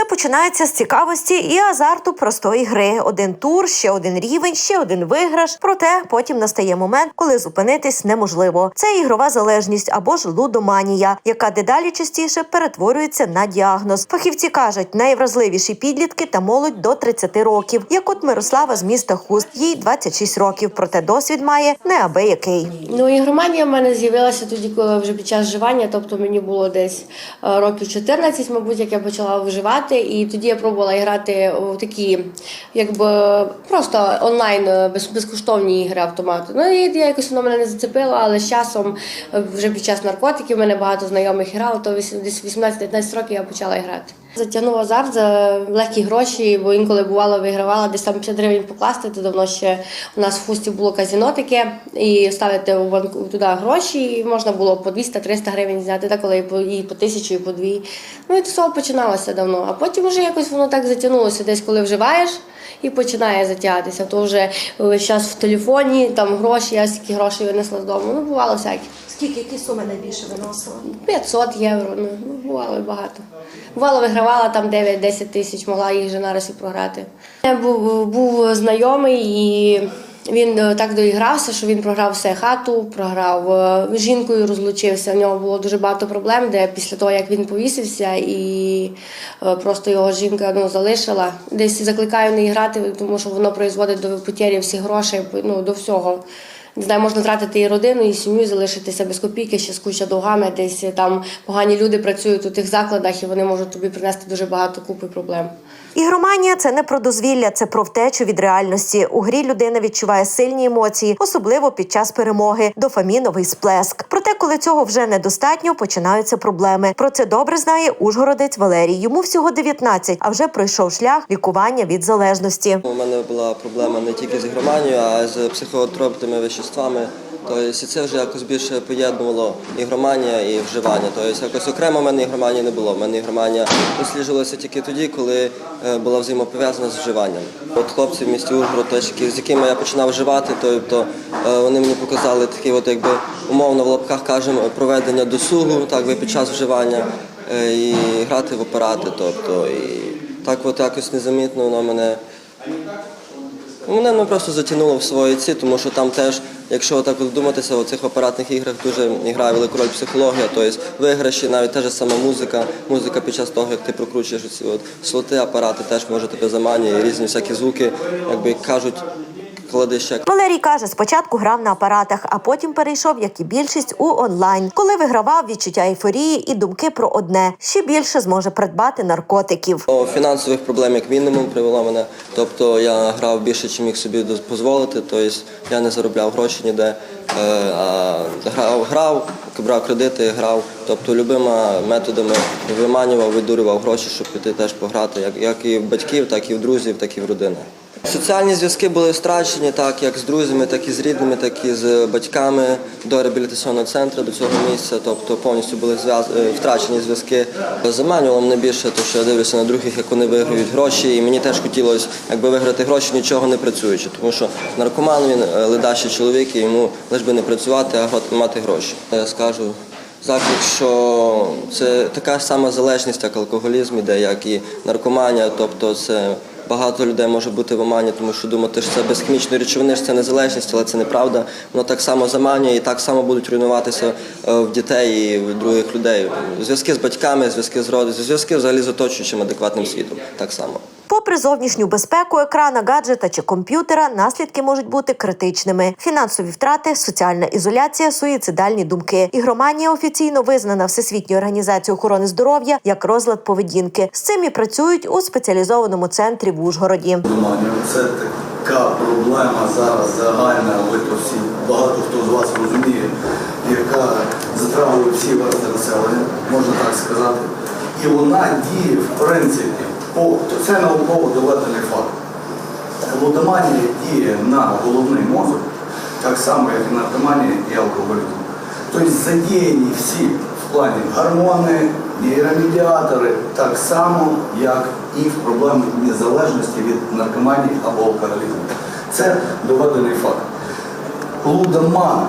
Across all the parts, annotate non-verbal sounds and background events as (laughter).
Все починається з цікавості і азарту простої гри. Один тур, ще один рівень, ще один виграш. Проте потім настає момент, коли зупинитись неможливо. Це ігрова залежність або ж лудоманія, яка дедалі частіше перетворюється на діагноз. Фахівці кажуть, найвразливіші підлітки та молодь до 30 років. Як от Мирослава з міста Хуст, їй 26 років, проте досвід має неабиякий. Ну, ігроманія в мене з'явилася тоді, коли вже під час вживання, тобто мені було десь е, років 14, мабуть, як я почала вживати, і тоді я пробувала грати в такі, якби просто онлайн е, без, безкоштовні ігри автомати. Ну і я якось воно мене не зацепило, але з часом, е, вже під час наркотиків, мене багато знайомих грало, то десь 18-19 років я почала грати. Затягнув азарт за легкі гроші, бо інколи бувало вигравала десь там 50 гривень покласти, то давно ще у нас в хусті було казіно таке, і ставити в банку туди гроші, і можна було по 200-300 гривень зняти, так коли і по, і по тисячу, і по дві. Ну і це все починалося давно. А потім вже якось воно так затягнулося, десь коли вживаєш. І починає затягатися. То вже весь час в телефоні, там гроші, я стільки грошей винесла з дому. Ну, бувало всяке. Скільки які суми найбільше виносила? 500 євро, ну ну, бувало і багато. Бувало, вигравала там 9-10 тисяч, могла їх вже нараз і програти. Я був, був знайомий і він е, так доігрався, що він програв все хату, програв е, жінкою, розлучився. У нього було дуже багато проблем, де після того, як він повісився, і е, просто його жінка ну, залишила. Десь закликаю не грати, тому що воно призводить до потері всіх грошей, ну, до всього. Не знаю, можна втратити і родину, і сім'ю, залишитися без копійки, ще з куча довгами. Десь там погані люди працюють у тих закладах, і вони можуть тобі принести дуже багато купи проблем. Ігроманія це не про дозвілля, це про втечу від реальності. У грі людина відчуває сильні емоції, особливо під час перемоги, дофаміновий сплеск. Проте, коли цього вже недостатньо, починаються проблеми. Про це добре знає ужгородець Валерій. Йому всього 19, а вже пройшов шлях лікування від залежності. У мене була проблема не тільки з ігроманією, а й з психотропними веществами. Тобто це вже якось більше поєднувало ігроманія і вживання. Тобто якось окремо в мене ігроманії не було. У мене ігроманія досліджувалася тільки тоді, коли е, була взаємопов'язана з вживанням. От хлопці в місті Ужгород, з якими я починав вживати, тобто е, вони мені показали такі, от якби умовно в лапках кажемо, проведення досугу, так би під час вживання е, і грати в апарати. Тобто і так от якось незамітно воно мене. Мене ну, просто затягнуло в свої ці, тому що там теж, якщо так вдуматися, у цих апаратних іграх дуже грає велику роль психологія, тобто виграші, навіть та ж сама музика. Музика під час того, як ти прокручуєш ці от слоти, апарати теж може тебе заманює, різні всякі звуки, якби кажуть, клади ще Валерій каже, спочатку грав на апаратах, а потім перейшов, як і більшість, у онлайн. Коли вигравав відчуття ейфорії і думки про одне ще більше зможе придбати наркотиків. До фінансових проблем як мінімум привело мене. Тобто я грав більше, ніж міг собі дозволити, тобто я не заробляв гроші ніде, е, а грав, грав, брав кредити, грав. Тобто любими методами виманював, видурював гроші, щоб піти теж пограти, як, як і в батьків, так і в друзів, так і в родини. Соціальні зв'язки були втрачені, так як з друзями, так і з рідними, так і з батьками до реабілітаційного центру, до цього місця. Тобто повністю були е, втрачені зв'язки. Заманювало мене більше, тому що я дивлюся на других, як вони виграють гроші, і мені теж хотілося якби виграти гроші, нічого не працюючи, тому що наркоман він е, ледачий чоловік, і йому лише би не працювати, а мати гроші. Я скажу. Заклик, що це така сама залежність, як алкоголізм іде, як і наркоманія, тобто це Багато людей може бути в омані, тому що думати, що це без хімічної речовини, що це незалежність, але це неправда. Воно так само заманює і так само будуть руйнуватися е, в дітей і в других людей. Зв'язки з батьками, зв'язки з родом, зв'язки взагалі з оточуючим адекватним світом. Так само. Попри зовнішню безпеку екрана, гаджета чи комп'ютера, наслідки можуть бути критичними: фінансові втрати, соціальна ізоляція, суїцидальні думки. Ігроманія офіційно визнана Всесвітньою організацією охорони здоров'я як розлад поведінки. З цим і працюють у спеціалізованому центрі в Ужгороді. Це така проблема зараз загальна, ви то всі, багато хто з вас розуміє, яка затравує всі версти населення, можна так сказати. І вона діє, в принципі, це науково доведений факт. Лудоманія діє на головний мозок, так само, як і наркоманія і алкоголізм. Тобто задіяні всі в плані гормони, нейромедіатори, так само, як і в проблемах незалежності від наркоманії або алкоголізму. Це доведений факт. Лудоман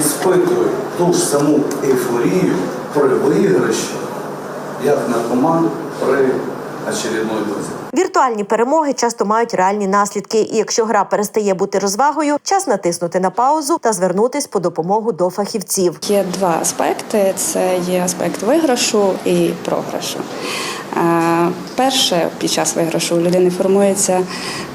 іспитує ту ж саму ейфорію при виграші, як наркоман при очередной вызов. Віртуальні перемоги часто мають реальні наслідки, і якщо гра перестає бути розвагою, час натиснути на паузу та звернутись по допомогу до фахівців. Є два аспекти: це є аспект виграшу і програшу. Е, Перше, під час виграшу у людини формується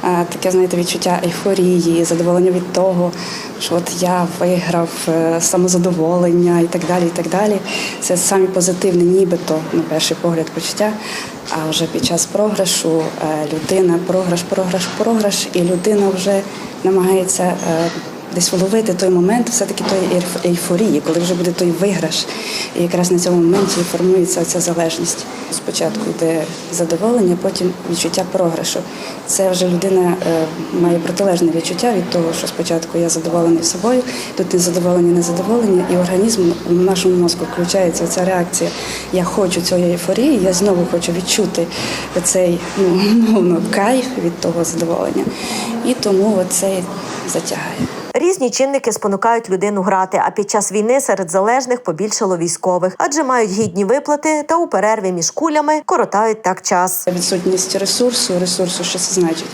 е, таке, знаєте, відчуття ейфорії, задоволення від того, що от я виграв, е, самозадоволення і так далі. і так далі. Це самі позитивні, нібито на перший погляд почуття. А вже під час програшу людина програш, програш, програш, і людина вже намагається. Десь вловити той момент, все-таки тої ейфорії, коли вже буде той виграш. І якраз на цьому моменті формується ця залежність. Спочатку йде задоволення, потім відчуття програшу. Це вже людина е, має протилежне відчуття від того, що спочатку я задоволений собою, тут незадоволення, незадоволення, і організм в нашому мозку включається ця реакція. Я хочу цієї ейфорії, я знову хочу відчути цей ну, умовно, кайф від того задоволення. І тому це затягає. Різні чинники спонукають людину грати. А під час війни серед залежних побільшало військових, адже мають гідні виплати та у перерві між кулями коротають так час. Відсутність ресурсу, ресурсу, що це значить?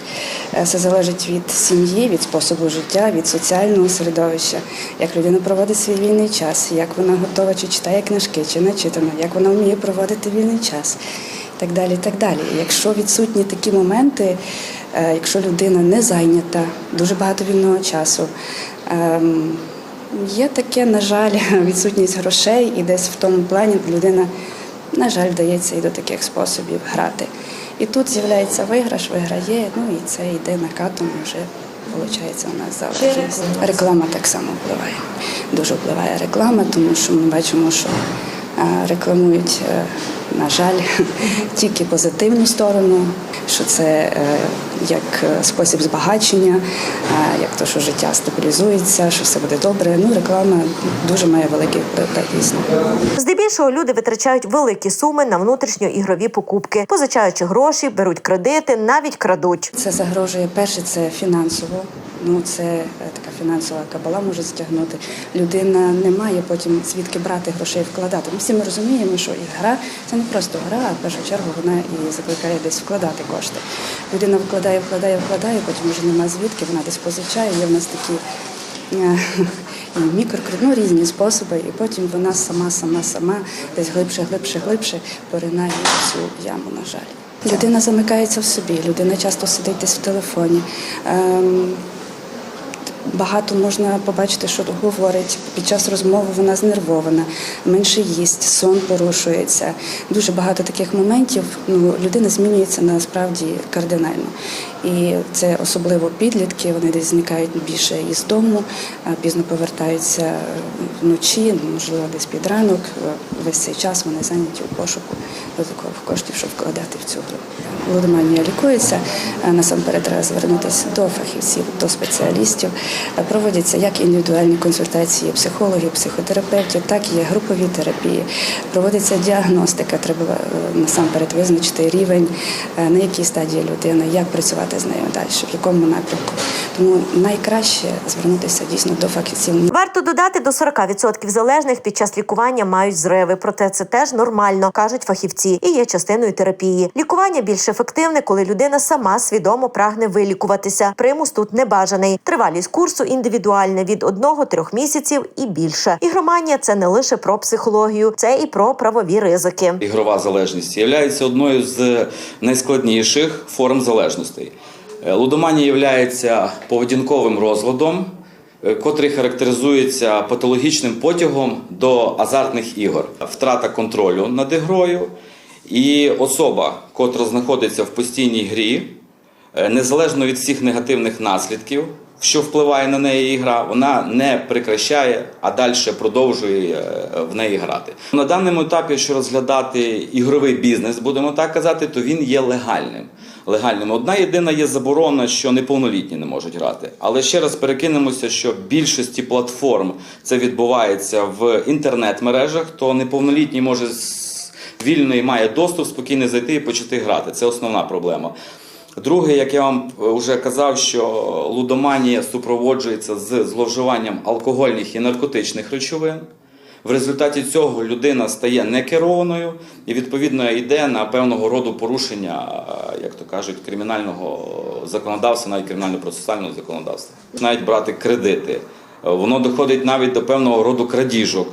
Це залежить від сім'ї, від способу життя, від соціального середовища, як людина проводить свій вільний час, як вона готова, чи читає книжки, чи не читана, як вона вміє проводити вільний час. Так далі, і так далі. Якщо відсутні такі моменти, е, якщо людина не зайнята, дуже багато вільного часу. ем, Є таке, на жаль, (laughs) відсутність грошей, і десь в тому плані людина, на жаль, вдається і до таких способів грати. І тут з'являється виграш, виграє, ну і це йде накатом вже виходить у нас залежність. Реклама так само впливає. Дуже впливає реклама, тому що ми бачимо, що е, рекламують, е, на жаль, (laughs) тільки позитивну сторону, що це е, як е, спосіб збагачення, е, як то, що життя стабілізується, що все буде добре. Ну, реклама дуже має великий вплив, дійсно. Здебільшого люди витрачають великі суми на внутрішньоігрові покупки, позичаючи гроші, беруть кредити, навіть крадуть. Це загрожує перше, це фінансово. Ну це така фінансова кабала може стягнути. Людина не має потім звідки брати грошей вкладати. Ми всі ми розуміємо, що і гра це не просто гра, а в першу чергу вона і закликає десь вкладати кошти. Людина вкладає, вкладає, вкладає, потім вже нема звідки, вона десь позичає. Є в нас такі е, мікрокредит, ну різні способи, і потім вона сама, сама, сама десь глибше, глибше, глибше поринає цю яму, на жаль. Людина замикається в собі, людина часто сидить десь в телефоні. Ем, Багато можна побачити, що говорить під час розмови. Вона знервована, менше їсть, сон порушується. Дуже багато таких моментів. Ну людина змінюється насправді кардинально. І це особливо підлітки. Вони десь зникають більше із дому, пізно повертаються вночі, можливо, десь під ранок. Весь цей час вони зайняті у пошуку додаткових коштів, щоб вкладати в цю гру. Лудоманія лікується. Е, Насамперед треба звернутися до фахівців, до спеціалістів. Е, Проводяться як індивідуальні консультації психологів, психотерапевтів, так і групові терапії. Проводиться діагностика. Треба е, насамперед визначити рівень, на якій стадії людина, як працювати з нею далі, в якому напрямку. Тому найкраще звернутися дійсно до фахівців. Варто додати до 40% залежних під час лікування мають зриви. Проте це теж нормально, кажуть фахівці, і є частиною терапії. Лікування більш ефективне, коли людина сама свідомо прагне вилікуватися. Примус тут не бажаний. Тривалість курсу індивідуальна від 1-3 місяців і більше. Ігроманія це не лише про психологію, це і про правові ризики. Ігрова залежність є одною з найскладніших форм залежностей. Е, Лудоманія є поведінковим розладом, е, котрий характеризується патологічним потягом до азартних ігор, втрата контролю над ігрою, і особа, котра знаходиться в постійній грі, е, незалежно від всіх негативних наслідків, що впливає на неї ігра, вона не прекращає, а далі продовжує е, в неї грати. На даному етапі, якщо розглядати ігровий бізнес, будемо так казати, то він є легальним. Легальним. Одна єдина є заборона, що неповнолітні не можуть грати. Але ще раз перекинемося, що більшості платформ це відбувається в інтернет-мережах, то неповнолітній може вільно і має доступ спокійно зайти і почати грати. Це основна проблема. Друге, як я вам вже казав, що лудоманія супроводжується з зловживанням алкогольних і наркотичних речовин. В результаті цього людина стає некерованою і відповідно йде на певного роду порушення, е, як то кажуть, кримінального законодавства, навіть кримінально-процесуального законодавства. Навіть брати кредити. Е, Воно доходить навіть до певного роду крадіжок.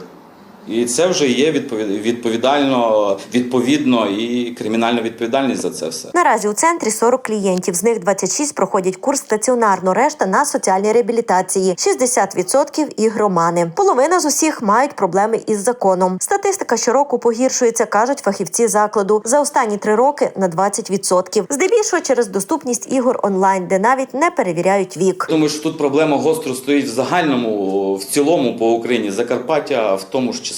І це вже є відповід- відповідально, відповідно і кримінальна відповідальність за це все. Наразі у центрі 40 клієнтів, з них 26 проходять курс стаціонарно, решта на соціальній реабілітації, 60% – ігромани. Половина з усіх мають проблеми із законом. Статистика щороку погіршується, кажуть фахівці закладу. За останні три роки на 20%. Здебільшого через доступність ігор онлайн, де навіть не перевіряють вік. Думаю, що тут проблема гостро стоїть в загальному, в цілому по Україні. Закарпаття в тому ж числі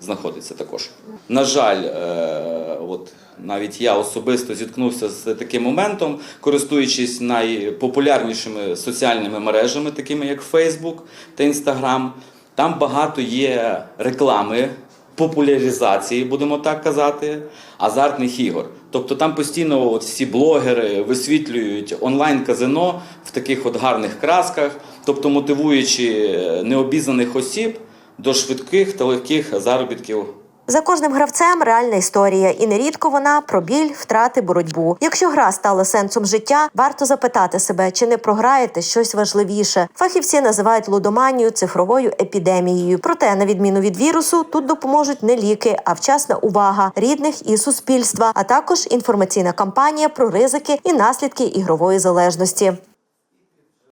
знаходиться також. На жаль, е, от навіть я особисто зіткнувся з таким моментом, користуючись найпопулярнішими соціальними мережами, такими як Facebook та Instagram. Там багато є реклами популяризації, будемо так казати, азартних ігор. Тобто там постійно от всі блогери висвітлюють онлайн-казино в таких от гарних красках, тобто мотивуючи е, необізнаних осіб до швидких та легких заробітків За кожним гравцем реальна історія, і нерідко вона про біль, втрати, боротьбу. Якщо гра стала сенсом життя, варто запитати себе, чи не програєте щось важливіше. Фахівці називають лудоманію цифровою епідемією. Проте, на відміну від вірусу, тут допоможуть не ліки, а вчасна увага рідних і суспільства, а також інформаційна кампанія про ризики і наслідки ігрової залежності.